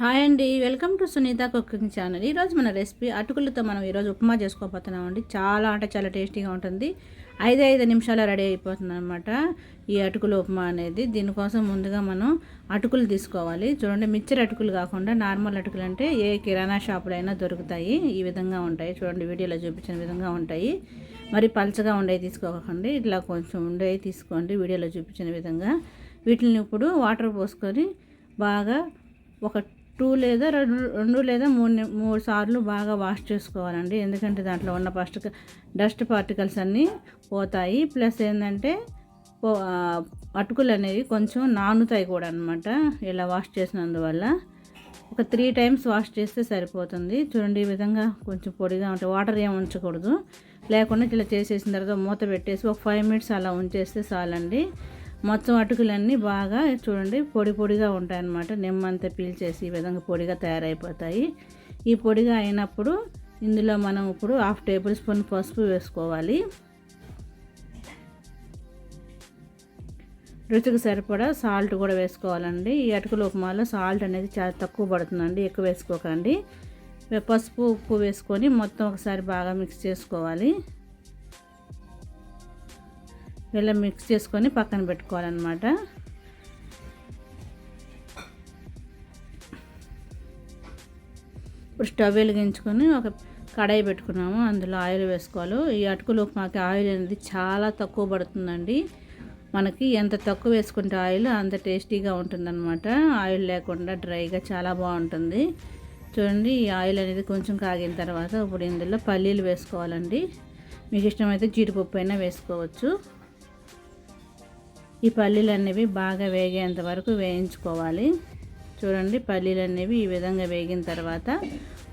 Hi అండి. Welcome to Sunitha cooking channel. ఈరోజు మన రెసిపీ అటుకులతో మనం ఈరోజు ఉప్మా చేసుకోబోతున్నాం అండి చాలా అంటే చాలా టేస్టీగా ఉంటుంది. ఐదు ఐదు నిమిషాలు రెడీ అయిపోతుంది అనమాట ఈ అటుకుల ఉప్మా అనేది. దీనికోసం ముందుగా మనం అటుకులు తీసుకోవాలి. చూడండి మిక్చర్ అటుకులు కాకుండా నార్మల్ అటుకులు అంటే ఏ కిరాణా షాపులో అయినా దొరుకుతాయి. ఈ విధంగా ఉంటాయి. చూడండి వీడియోలో చూపించిన విధంగా ఉంటాయి. మరి పలచగా ఉండేవి తీసుకోకండి. ఇట్లా కొంచెం ఉండేవి తీసుకోండి. వీడియోలో చూపించిన విధంగా. వీటిని ఇప్పుడు వాటర్ పోసుకొని బాగా ఒక టూ లేదా రెండు రెండు లేదా మూడు మూడు సార్లు బాగా వాష్ చేసుకోవాలండి. ఎందుకంటే దాంట్లో ఉన్న ఫస్ట్ డస్ట్ పార్టికల్స్ అన్నీ పోతాయి. ప్లస్ ఏంటంటే అటుకులు అనేవి కొంచెం నానుతాయి కూడా అనమాట ఇలా వాష్ చేసినందువల్ల. ఒక త్రీ టైమ్స్ వాష్ చేస్తే సరిపోతుంది. చూడండి ఈ విధంగా కొంచెం పొడిగా ఉంటే వాటర్ ఏమి ఉంచకూడదు. లేకుండా ఇలా చేసేసిన తర్వాత మూత పెట్టేసి ఒక ఫైవ్ మినిట్స్ అలా ఉంచేస్తే చాలండి. మొత్తం అటుకులన్నీ బాగా చూడండి పొడి పొడిగా ఉంటాయన్నమాట. నిమ్మంతా పీల్చేసి ఈ విధంగా పొడిగా తయారైపోతాయి. ఈ పొడిగా అయినప్పుడు ఇందులో మనం ఇప్పుడు హాఫ్ టేబుల్ స్పూన్ పసుపు వేసుకోవాలి. రుచికి సరిపడా సాల్ట్ కూడా వేసుకోవాలండి. ఈ అటుకుల ఉప్మాలో సాల్ట్ అనేది చాలా తక్కువ పడుతుందండి ఎక్కువ వేసుకోకండి. పసుపు ఉప్పు వేసుకొని మొత్తం ఒకసారి బాగా మిక్స్ చేసుకోవాలి. ఇలా మిక్స్ చేసుకొని పక్కన పెట్టుకోవాలన్నమాట. ఇప్పుడు స్టవ్ వెలిగించుకొని ఒక కడాయి పెట్టుకున్నాము అందులో ఆయిల్ వేసుకోవాలి. ఈ అటుకులు మాకు ఆయిల్ అనేది చాలా తక్కువ పడుతుందండి. మనకి ఎంత తక్కువ వేసుకుంటే ఆయిల్ అంత టేస్టీగా ఉంటుందన్నమాట. ఆయిల్ లేకుండా డ్రైగా చాలా బాగుంటుంది. చూడండి ఈ ఆయిల్ అనేది కొంచెం కాగిన తర్వాత ఇప్పుడు ఇందులో పల్లీలు వేసుకోవాలండి. మీకు ఇష్టమైతే జీడిపప్పు అయినా వేసుకోవచ్చు. ఈ పల్లీలు అనేవి బాగా వేగేంత వరకు వేయించుకోవాలి. చూడండి పల్లీలు అనేవి ఈ విధంగా వేగిన తర్వాత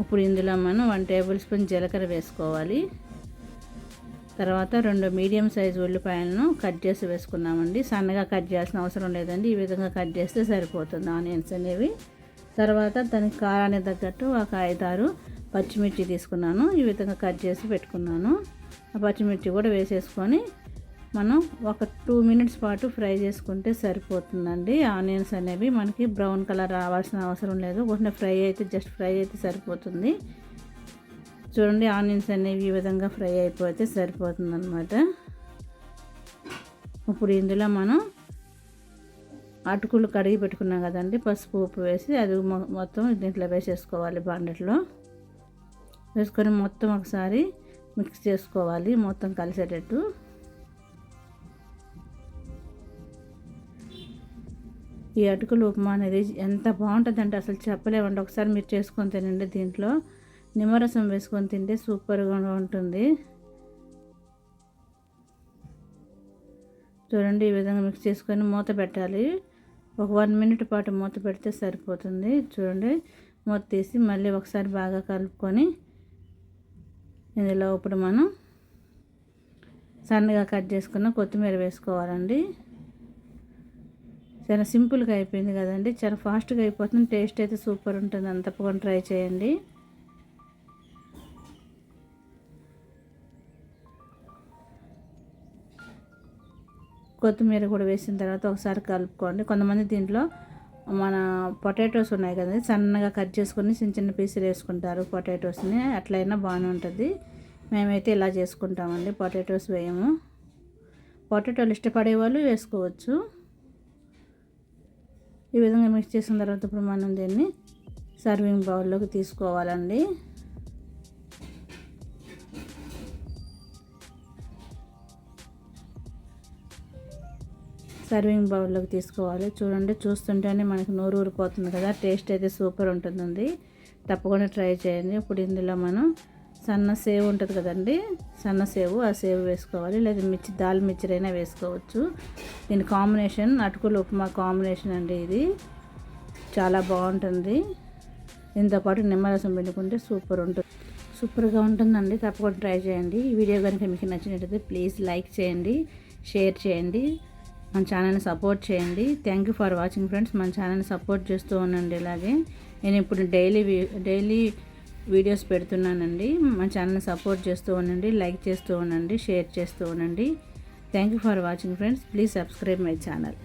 ఇప్పుడు ఇందులో మనం వన్ టేబుల్ స్పూన్ జీలకర్ర వేసుకోవాలి. తర్వాత రెండు మీడియం సైజు ఉల్లిపాయలను కట్ చేసి వేసుకున్నామండి సన్నగా కట్ చేయాల్సిన అవసరం లేదండి. ఈ విధంగా కట్ చేస్తే సరిపోతుంది ఆనియన్స్ అనేవి. తర్వాత దానికి కారానికి తగ్గట్టు ఒక ఐదారు పచ్చిమిర్చి తీసుకున్నాను. ఈ విధంగా కట్ చేసి పెట్టుకున్నాను. ఆ పచ్చిమిర్చి కూడా వేసేసుకొని మనం ఒక టూ మినిట్స్ పాటు ఫ్రై చేసుకుంటే సరిపోతుందండి. ఆనియన్స్ అనేవి మనకి బ్రౌన్ కలర్ రావాల్సిన అవసరం లేదు. కొంచెం ఫ్రై అయితే జస్ట్ ఫ్రై అయితే సరిపోతుంది. చూడండి ఆనియన్స్ అనేవి ఈ విధంగా ఫ్రై అయిపోతే సరిపోతుంది అనమాట ఇప్పుడు ఇందులో మనం అటుకులు కడిగి పెట్టుకున్నాం కదండి పసుపు ఉప్పు వేసి అది మొత్తం దీంట్లో వేసేసుకోవాలి బాండెట్లో. వేసుకొని మొత్తం ఒకసారి మిక్స్ చేసుకోవాలి మొత్తం కలిసేటట్టు. ఈ అటుకులు ఉప్మా అనేది ఎంత బాగుంటుందంటే అసలు చెప్పలేమండి. ఒకసారి మీరు చేసుకొని తినండి దీంట్లో. నిమ్మరసం వేసుకొని తింటే సూపర్గా ఉంటుంది. చూడండి ఈ విధంగా మిక్స్ చేసుకొని మూత పెట్టాలి. ఒక వన్ మినిట్ పాటు మూత పెడితే సరిపోతుంది. చూడండి మూత తీసి మళ్ళీ ఒకసారి బాగా కలుపుకొని ఇందులో ఇప్పుడు మనం సన్నగా కట్ చేసుకున్న కొత్తిమీర వేసుకోవాలండి. చాలా సింపుల్గా అయిపోయింది కదండి. చాలా ఫాస్ట్గా అయిపోతుంది. టేస్ట్ అయితే సూపర్ ఉంటుంది. అంత తప్పకుండా ట్రై చేయండి. కొత్తిమీర కూడా వేసిన తర్వాత ఒకసారి కలుపుకోండి. కొంతమంది దీంట్లో మన పొటాటోస్ ఉన్నాయి కదండి. సన్నగా కట్ చేసుకొని చిన్న చిన్న పీసులు వేసుకుంటారు పొటాటోస్ని అట్లయినా బాగానే ఉంటుంది. మేమైతే ఇలా చేసుకుంటామండి. పొటాటోస్ వేయము. పొటాటోలు ఇష్టపడే వాళ్ళు వేసుకోవచ్చు. ఈ విధంగా మిక్స్ చేసిన తర్వాత ఇప్పుడు మనం దీన్ని సర్వింగ్ బౌల్లోకి తీసుకోవాలండి. సర్వింగ్ బౌల్లోకి తీసుకోవాలి. చూడండి చూస్తుంటేనే మనకి నోరు ఊరిపోతుంది కదా. టేస్ట్ అయితే సూపర్ ఉంటుందండి. తప్పకుండా ట్రై చేయండి. ఇప్పుడు ఇందులో మనం సన్న సేవ్ ఉంటుంది కదండి సన్న సేవు ఆ సేవ్ వేసుకోవాలి. లేదా మిర్చి దాల్ మిర్చి వేసుకోవచ్చు. దీని కాంబినేషన్ అటుకులు ఉప్మా కాంబినేషన్ అండి ఇది. చాలా బాగుంటుంది. దీంతో పాటు నిమ్మరసం పిండుకుంటే సూపర్ ఉంటుంది. సూపర్గా ఉంటుందండి. తప్పకుండా ట్రై చేయండి. ఈ వీడియో కనుక మీకు నచ్చినట్లయితే ప్లీజ్ లైక్ చేయండి షేర్ చేయండి మన ఛానల్ని సపోర్ట్ చేయండి. Thank you for watching friends. మన ఛానల్ని సపోర్ట్ చేస్తూ ఉండండి ఇలాగే. నేను ఇప్పుడు డైలీ డైలీ వీడియోస్ పెడుతున్నానండి. మా ఛానల్ సపోర్ట్ చేస్తూ ఉండండి లైక్ చేస్తూ ఉండండి షేర్ చేస్తూ ఉండండి. Thank you for watching friends please subscribe my channel